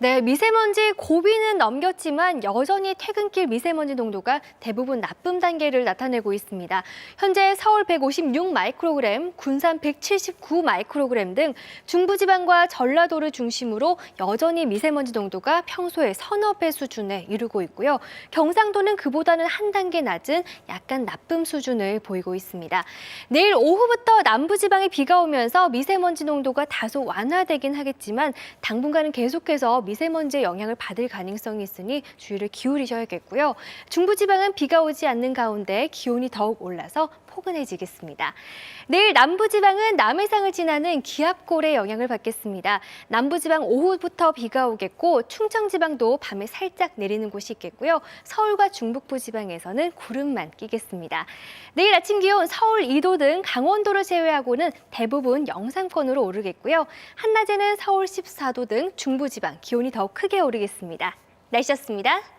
네, 미세먼지 고비는 넘겼지만 여전히 퇴근길 미세먼지 농도가 대부분 나쁨 단계를 나타내고 있습니다. 현재 서울 156 마이크로그램, 군산 179 마이크로그램 등 중부지방과 전라도를 중심으로 여전히 미세먼지 농도가 평소의 서너 배 수준에 이르고 있고요. 경상도는 그보다는 한 단계 낮은 약간 나쁨 수준을 보이고 있습니다. 내일 오후부터 남부지방에 비가 오면서 미세먼지 농도가 다소 완화되긴 하겠지만 당분간은 계속해서 미세먼지의 영향을 받을 가능성이 있으니 주의를 기울이셔야겠고요. 중부지방은 비가 오지 않는 가운데 기온이 더욱 올라서 포근해지겠습니다. 내일 남부지방은 남해상을 지나는 기압골의 영향을 받겠습니다. 남부지방 오후부터 비가 오겠고 충청지방도 밤에 살짝 내리는 곳이 있겠고요. 서울과 중북부 지방에서는 구름만 끼겠습니다. 내일 아침 기온 서울 2도 등 강원도를 제외하고는 대부분 영상권으로 오르겠고요. 한낮에는 서울 14도 등 중부지방 기온 이 더욱 크게 오르겠습니다. 날씨였습니다.